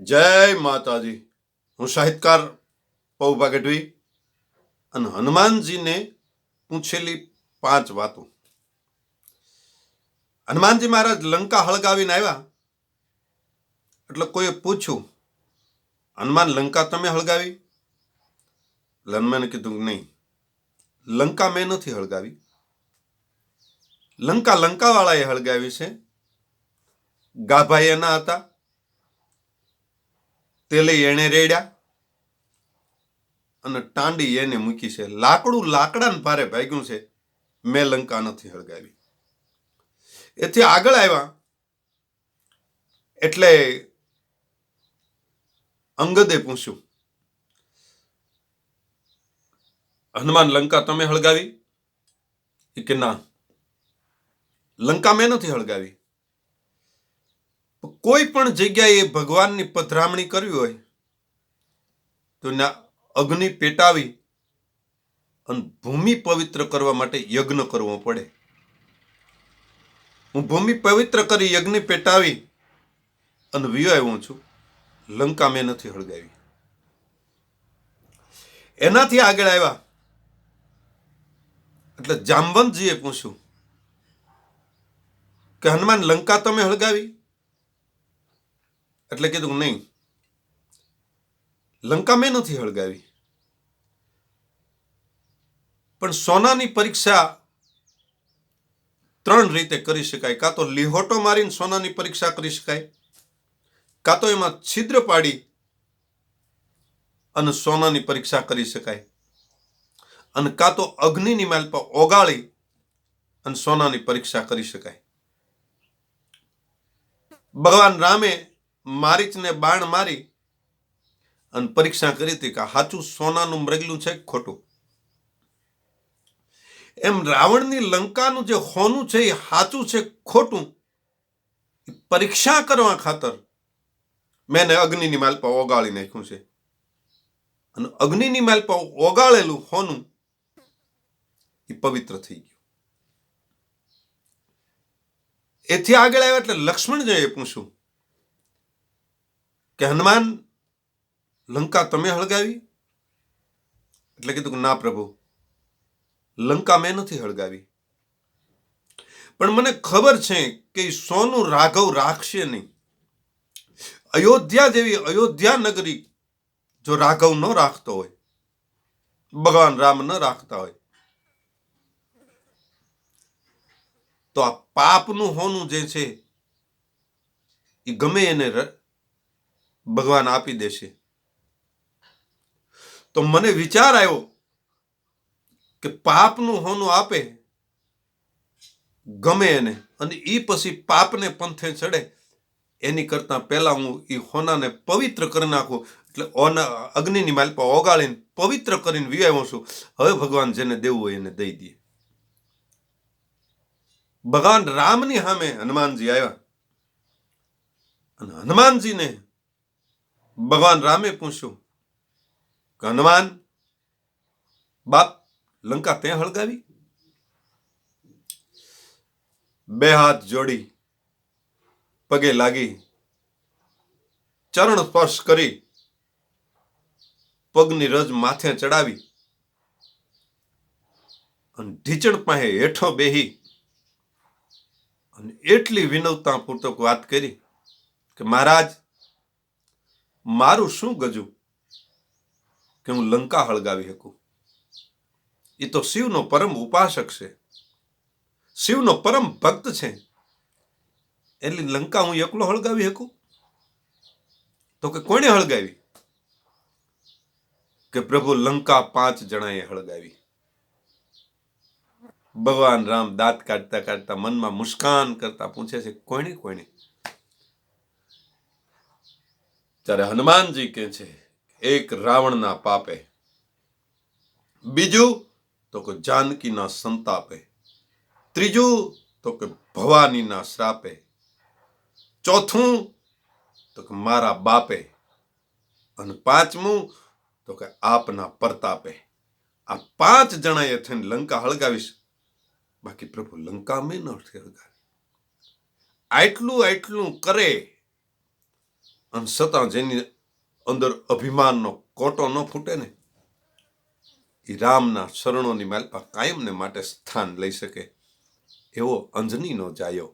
જય માતાજી. હું સાહિત્યકાર પૌભા ગઢવી અને હનુમાનજીને પૂછેલી પાંચ વાતો. હનુમાનજી મહારાજ લંકા હળગાવીને આવ્યા. એટલે કોઈએ પૂછ્યું, હનુમાન, લંકા તમે હળગાવી? હનુમાને કીધું નહીં, લંકા મેં નથી હળગાવી. લંકા લંકાવાળાએ હળગાવી છે. ગાભાઈ એના હતા. તેલે એણે રેડ્યા અને ટાંડી એને મૂકી છે. લાકડું લાકડાને ભારે ભાગ્યું છે. મેં લંકા નથી હળગાવી. એથી આગળ આવ્યા. એટલે અંગદે પૂછ્યું, હનુમાન, લંકા તમે હળગાવી? કે, ના. લંકા મેં નથી હળગાવી. કોઈ પણ જગ્યાએ ભગવાનની પધરામણી કરવી હોય, તો ના અગ્નિ પેટાવી અને ભૂમિ પવિત્ર કરવા માટે યજ્ઞ કરવો પડે. હું ભૂમિ પવિત્ર કરી યજ્ઞ પેટાવી અને વિયો આવ્યો છું, લંકા મેં નથી હળગાવી. એનાથી આગળ આવ્યા. એટલે જામવંતજીએ પૂછ્યું કે, હનુમાન, લંકા તમે હળગાવી? એટલે કીધું નહીં. લંકા મેં નથી હળગાવી. પણ સોનાની પરીક્ષા ત્રણ રીતે કરી શકાય. કાં તો લીહોટો મારીને સોનાની પરીક્ષા કરી શકાય, કાં તો એમાં છિદ્ર પાડી અને સોનાની પરીક્ષા કરી શકાય. અને કાં તો અગ્નિની માલ પર ઓગાળી અને સોનાની પરીક્ષા કરી શકાય. ભગવાન રામે મારીચને બાણ મારી અને પરીક્ષા કરી હતી કે સાચું સોનાનું મૃગલું છે ખોટું? એમ રાવણની લંકાનું જે હોનું છે એ સાચું છે ખોટું? પરીક્ષા કરવા ખાતર મેં અગ્નિની માલપા ઓગાળી નાખ્યું છે. અને અગ્નિની માલપા ઓગાળેલું હોનું એ પવિત્ર થઈ ગયું. એથી આગળ આવ્યા એટલે લક્ષ્મણજીએ પૂછ્યું કે હનુમાન, લંકા તમે હળગાવી? એટલે કીધું કે ના પ્રભુ, લંકા મેં નથી હળગાવી. પણ મને ખબર છે કે સોનું રાઘવ રાખશે નહીં. અયોધ્યા જેવી અયોધ્યા નગરી જો રાઘવ ન રાખતો હોય, ભગવાન રામ ન રાખતા હોય, તો આ પાપનું હોનું જે છે એ ગમે એને ભગવાન આપી દેશે. તો મને વિચાર આવ્યો કે પાપનું હોનું આપે, ગમે એને, અને એ પછી પાપને પંથે ચડે. એની કરતાં પહેલાં હું એ હોનાને પવિત્ર કરી નાખું. એટલે ઓના, અગ્નિની માલ પર ઓગાળીને પવિત્ર કરીને વિયાવ્યો છું. હવે ભગવાન જેને દેવું હોય એને દઈ દે. ભગવાન રામની સામે હનુમાનજી આવ્યા. અને હનુમાનજીને ભગવાન રામે પૂછ્યું કે હનુમાન, બાપ લંકા તે હળગાવી? બે હાથ જોડી, પગે લાગી, ચરણ સ્પર્શ કરી, પગની રજ માથે ચડાવી, અને ઢીચણ પાસે હેઠો બેહી, અને એટલી વિનવતા પૂર્વક વાત કરી કે, મહારાજ મારું શું ગજું કે હું લંકા હળગાવી શકું? એ તો શિવનો પરમ ઉપાસક છે. શિવનો પરમ ભક્ત છે. એટલે લંકા હું એકલો હળગાવી શકું? તો કે કોણે હળગાવી? કે પ્રભુ લંકા પાંચ જણાએ હળગાવી. ભગવાન રામ દાંત કાઢતા કાઢતા મનમાં મુસ્કાન કરતા પૂછે છે, કોણે કોણે? ત્યારે હનુમાનજી કહે છે, એક રાવણના પાપે, બીજું તો કે જાનકીના સંતાપે, ત્રીજું તો કે ભવાનીના શ્રાપે, ચોથું તો કે મારા બાપે અને પાંચમું તો કે આપના પરતાપે. આ પાંચ જણાએ થઈને લંકા હળગાવીશ. બાકી પ્રભુ લંકા મેં ન હળગાવી. આટલું આટલું કરે અને છતાં જેની અંદર અભિમાનનો કોટો ન ફૂટે ને એ રામના શરણોની માલપા કાયમને માટે સ્થાન લઈ શકે એવો અંજનીનો જાયો.